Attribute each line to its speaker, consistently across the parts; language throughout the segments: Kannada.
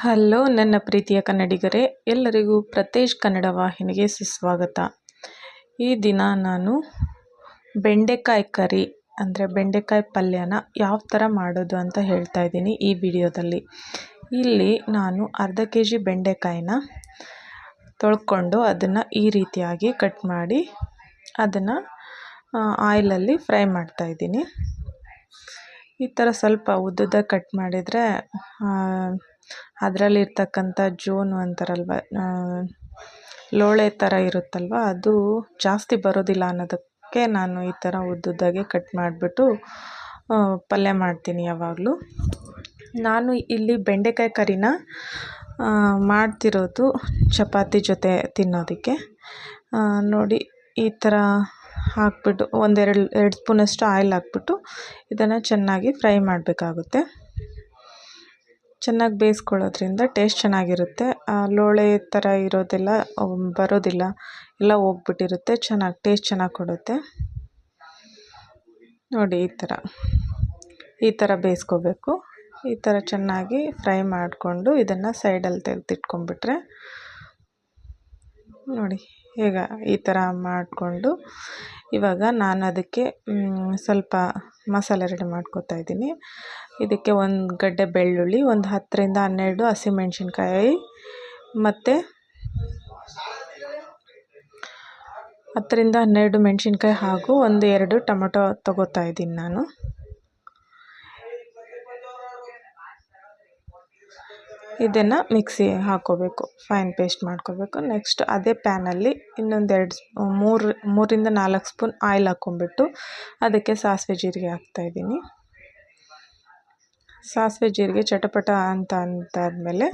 Speaker 1: ಹಲೋ ನನ್ನ ಪ್ರೀತಿಯ ಕನ್ನಡಿಗರೇ, ಎಲ್ಲರಿಗೂ ಪ್ರತೇಶ್ ಕನ್ನಡ ವಾಹಿನಿಗೆ ಸುಸ್ವಾಗತ. ಈ ದಿನ ನಾನು ಬೆಂಡೆಕಾಯಿ ಕರಿ, ಅಂದರೆ ಬೆಂಡೆಕಾಯಿ ಪಲ್ಯನ ಯಾವ ಥರ ಮಾಡೋದು ಅಂತ ಹೇಳ್ತಾ ಇದ್ದೀನಿ ಈ ವಿಡಿಯೋದಲ್ಲಿ. ಇಲ್ಲಿ ನಾನು ಅರ್ಧ ಕೆ ಜಿ ಬೆಂಡೆಕಾಯಿನ ತೊಳ್ಕೊಂಡು ಅದನ್ನು ಈ ರೀತಿಯಾಗಿ ಕಟ್ ಮಾಡಿ ಅದನ್ನು ಆಯಿಲಲ್ಲಿ ಫ್ರೈ ಮಾಡ್ತಾಯಿದ್ದೀನಿ ಈ ಥರ ಸ್ವಲ್ಪ ಉದ್ದದ ಕಟ್ ಮಾಡಿದರೆ ಅದರಲ್ಲಿರ್ತಕ್ಕಂಥ ಜೋನು ಅಂತಾರಲ್ವ ಲೋಳೆ ಥರ ಇರುತ್ತಲ್ವ, ಅದು ಜಾಸ್ತಿ ಬರೋದಿಲ್ಲ ಅನ್ನೋದಕ್ಕೆ ನಾನು ಈ ಥರ ಉದ್ದುದ್ದಾಗೆ ಕಟ್ ಮಾಡಿಬಿಟ್ಟು ಪಲ್ಯ ಮಾಡ್ತೀನಿ ಯಾವಾಗಲೂ. ನಾನು ಇಲ್ಲಿ ಬೆಂಡೆಕಾಯಿ ಕರಿನ ಮಾಡ್ತಿರೋದು ಚಪಾತಿ ಜೊತೆ ತಿನ್ನೋದಕ್ಕೆ. ನೋಡಿ ಈ ಥರ ಹಾಕಿಬಿಟ್ಟು ಒಂದೆರಡು, ಎರಡು ಸ್ಪೂನಷ್ಟು ಆಯಿಲ್ ಹಾಕ್ಬಿಟ್ಟು ಇದನ್ನು ಚೆನ್ನಾಗಿ ಫ್ರೈ ಮಾಡಬೇಕಾಗುತ್ತೆ. ಚೆನ್ನಾಗಿ ಬೇಯಿಸ್ಕೊಳ್ಳೋದ್ರಿಂದ ಟೇಸ್ಟ್ ಚೆನ್ನಾಗಿರುತ್ತೆ. ಲೋಳೆ ಥರ ಇರೋದೆಲ್ಲ ಬರೋದಿಲ್ಲ. ಎಲ್ಲ ಹೋಗ್ಬಿಟ್ಟಿರುತ್ತೆ, ಚೆನ್ನಾಗಿ ಟೇಸ್ಟ್ ಚೆನ್ನಾಗಿ ಕೊಡುತ್ತೆ. ನೋಡಿ, ಈ ಥರ ಈ ಥರ ಬೇಯಿಸ್ಕೋಬೇಕು. ಈ ಥರ ಚೆನ್ನಾಗಿ ಫ್ರೈ ಮಾಡಿಕೊಂಡು ಇದನ್ನು ಸೈಡಲ್ಲಿ ತೆಗೆದಿಟ್ಕೊಂಡ್ಬಿಟ್ರೆ, ನೋಡಿ. ಈಗ ಈ ಥರ ಮಾಡಿಕೊಂಡು ಇವಾಗ ನಾನು ಅದಕ್ಕೆ ಸ್ವಲ್ಪ ಮಸಾಲೆ ರೆಡಿ ಮಾಡ್ಕೊತಾ ಇದ್ದೀನಿ. ಇದಕ್ಕೆ ಒಂದು ಗಡ್ಡೆ ಬೆಳ್ಳುಳ್ಳಿ, ಒಂದು ಹತ್ತರಿಂದ ಹನ್ನೆರಡು ಹಸಿಮೆಣ್ಸಿನ್ಕಾಯಿ ಮತ್ತು ಹತ್ತರಿಂದ ಹನ್ನೆರಡು ಮೆಣಸಿನ್ಕಾಯಿ ಹಾಗೂ ಒಂದು ಎರಡು ಟೊಮೊಟೊ ತೊಗೋತಾ ಇದ್ದೀನಿ ನಾನು. ಇದನ್ನು ಮಿಕ್ಸಿ ಹಾಕ್ಕೋಬೇಕು ಫೈನ್ ಪೇಸ್ಟ್ ಮಾಡ್ಕೋಬೇಕು. ನೆಕ್ಸ್ಟ್ ಅದೇ ಪ್ಯಾನಲ್ಲಿ ಇನ್ನೊಂದೆರಡು ಮೂರು, ಮೂರಿಂದ ನಾಲ್ಕು ಸ್ಪೂನ್ ಆಯಿಲ್ ಹಾಕ್ಕೊಂಬಿಟ್ಟು ಅದಕ್ಕೆ ಸಾಸಿವೆ ಜೀರಿಗೆ ಹಾಕ್ತಾಯಿದ್ದೀನಿ ಸಾಸಿವೆ ಜೀರಿಗೆ ಚಟಪಟ ಅಂತ ಅಂತಾದಮೇಲೆ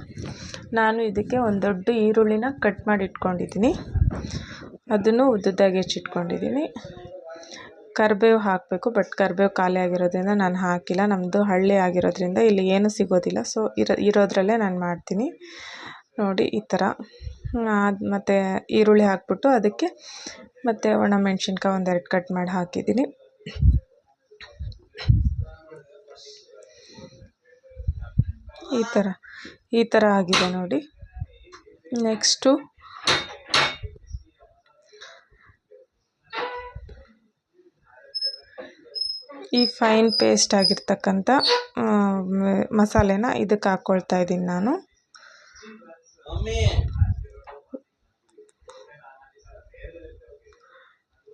Speaker 1: ನಾನು ಇದಕ್ಕೆ ಒಂದು ದೊಡ್ಡ ಈರುಳ್ಳಿನ ಕಟ್ ಮಾಡಿ ಇಟ್ಕೊಂಡಿದ್ದೀನಿ. ಅದನ್ನು ಉದ್ದುದ್ದಾಗಿ ಹೆಚ್ಚಿಟ್ಕೊಂಡಿದ್ದೀನಿ. ಕರಿಬೇವು ಹಾಕಬೇಕು ಬಟ್ ಕರಿಬೇವು ಖಾಲಿ ಆಗಿರೋದ್ರಿಂದ ನಾನು ಹಾಕಿಲ್ಲ. ನಮ್ಮದು ಹಳ್ಳಿ ಆಗಿರೋದ್ರಿಂದ ಇಲ್ಲಿ ಏನೂ ಸಿಗೋದಿಲ್ಲ. ಸೊ ಇರೋ, ಇರೋದ್ರಲ್ಲೇ ನಾನು ಮಾಡ್ತೀನಿ. ನೋಡಿ, ಈ ಥರ ಮತ್ತು ಈರುಳ್ಳಿ ಹಾಕ್ಬಿಟ್ಟು ಅದಕ್ಕೆ ಮತ್ತು ಒಣಮೆಣ್ಸಿನ್ಕಾಯಿ ಒಂದೆರಡು ಕಟ್ ಮಾಡಿ ಹಾಕಿದ್ದೀನಿ. ಈ ಥರ ಈ ಥರ ಆಗಿದೆ ನೋಡಿ. ನೆಕ್ಸ್ಟು ಈ ಫೈನ್ ಪೇಸ್ಟ್ ಆಗಿರ್ತಕ್ಕಂಥ ಮಸಾಲೆನ ಇದಕ್ಕೆ ಹಾಕ್ಕೊಳ್ತಾ ಇದ್ದೀನಿ ನಾನು.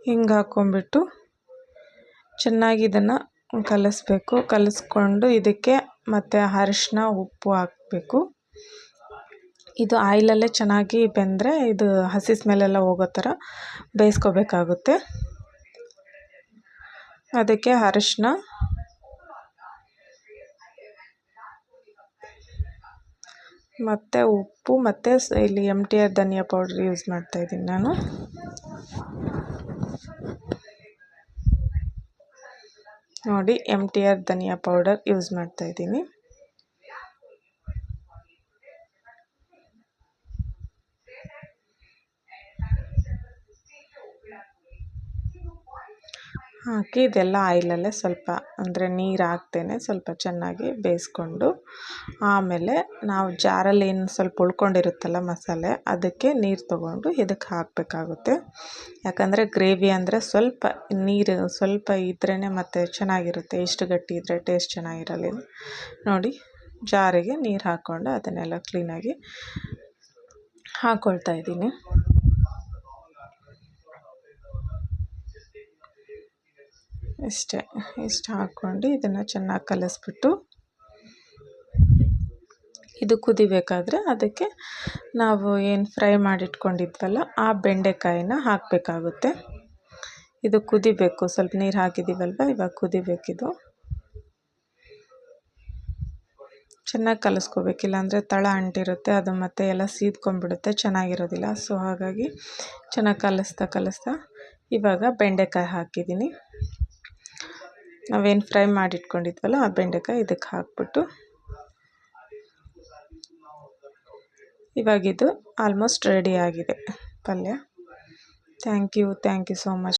Speaker 1: ಹಿಂಗೆ ಹಾಕ್ಕೊಂಬಿಟ್ಟು ಚೆನ್ನಾಗಿ ಇದನ್ನು ಕಲಿಸ್ಬೇಕು. ಕಲಿಸ್ಕೊಂಡು ಇದಕ್ಕೆ ಮತ್ತು ಅರಿಶಿನ ಉಪ್ಪು ಹಾಕಬೇಕು. ಇದು ಆಯಿಲಲ್ಲೇ ಚೆನ್ನಾಗಿ ಬೆಂದರೆ ಇದು ಹಸಿ ಸ್ಮೆಲ್ಲೆಲ್ಲ ಹೋಗೋ ಥರ ಬೇಯಿಸ್ಕೋಬೇಕಾಗುತ್ತೆ. ಅದಕ್ಕೆ ಅರಿಶಿನ ಮತ್ತು ಉಪ್ಪು, ಮತ್ತು ಇಲ್ಲಿ ಎಂ ಟಿ ಆರ್ ಧನಿಯಾ ಪೌಡ್ರ್ ಯೂಸ್ ಮಾಡ್ತಾಯಿದ್ದೀನಿ ನಾನು. ನೋಡಿ ಎಂ ಟಿ ಆರ್ ಧನಿಯಾ ಪೌಡರ್ ಯೂಸ್ ಮಾಡ್ತಾಯಿದ್ದೀನಿ ಹಾಕಿ ಇದೆಲ್ಲ ಆಯಿಲಲ್ಲೇ ಸ್ವಲ್ಪ, ಅಂದರೆ ನೀರು ಹಾಕ್ತೇನೆ, ಸ್ವಲ್ಪ ಚೆನ್ನಾಗಿ ಬೇಯಿಸ್ಕೊಂಡು. ಆಮೇಲೆ ನಾವು ಜಾರಲ್ಲಿ ಏನು ಸ್ವಲ್ಪ ಉಳ್ಕೊಂಡಿರುತ್ತಲ್ಲ ಮಸಾಲೆ, ಅದಕ್ಕೆ ನೀರು ತೊಗೊಂಡು ಇದಕ್ಕೆ ಹಾಕಬೇಕಾಗುತ್ತೆ. ಯಾಕಂದರೆ ಗ್ರೇವಿ ಅಂದರೆ ಸ್ವಲ್ಪ ನೀರು, ಸ್ವಲ್ಪ ಇದ್ರೇ ಮತ್ತು ಚೆನ್ನಾಗಿರುತ್ತೆ, ಇಷ್ಟು ಗಟ್ಟಿ ಇದ್ದರೆ ಟೇಸ್ಟ್ ಚೆನ್ನಾಗಿರಲ್ಲ ನೋಡಿ, ಜಾರಿಗೆ ನೀರು ಹಾಕ್ಕೊಂಡು ಅದನ್ನೆಲ್ಲ ಕ್ಲೀನಾಗಿ ಹಾಕ್ಕೊಳ್ತಾ ಇದ್ದೀನಿ. ಇಷ್ಟೇ, ಇಷ್ಟು ಹಾಕ್ಕೊಂಡು ಇದನ್ನು ಚೆನ್ನಾಗಿ ಕಲಿಸ್ಬಿಟ್ಟು ಇದು ಕುದಿಬೇಕಾದ್ರೆ ಅದಕ್ಕೆ ನಾವು ಏನು ಫ್ರೈ ಮಾಡಿಟ್ಕೊಂಡಿದ್ವಲ್ಲ ಆ ಬೆಂಡೆಕಾಯಿನ ಹಾಕಬೇಕಾಗುತ್ತೆ. ಇದು ಕುದಿಬೇಕು, ಸ್ವಲ್ಪ ನೀರು ಹಾಕಿದ್ದೀವಲ್ವ ಇವಾಗ ಕುದಿಬೇಕಿದು. ಚೆನ್ನಾಗಿ ಕಲಸ್ಕೋಬೇಕು, ಇಲ್ಲಾಂದರೆ ತಳ ಅಂಟಿರುತ್ತೆ, ಅದು ಮತ್ತೆ ಎಲ್ಲ ಸೀದ್ಕೊಂಡ್ಬಿಡುತ್ತೆ, ಚೆನ್ನಾಗಿರೋದಿಲ್ಲ. ಸೊ ಹಾಗಾಗಿ ಚೆನ್ನಾಗಿ ಕಲಿಸ್ತಾ ಕಲಿಸ್ತಾ ಇವಾಗ ಬೆಂಡೆಕಾಯಿ ಹಾಕಿದ್ದೀನಿ. ನಾವೇನು ಫ್ರೈ ಮಾಡಿ ಇಟ್ಕೊಂಡಿದ್ವಲ್ಲ ಆ ಬೆಂಡೆಕಾಯಿ ಇದಕ್ಕೆ ಹಾಕ್ಬಿಟ್ಟು ಇವಾಗಿದು ಆಲ್ಮೋಸ್ಟ್ ರೆಡಿ ಆಗಿದೆ ಪಲ್ಯ. Thank you thank you so much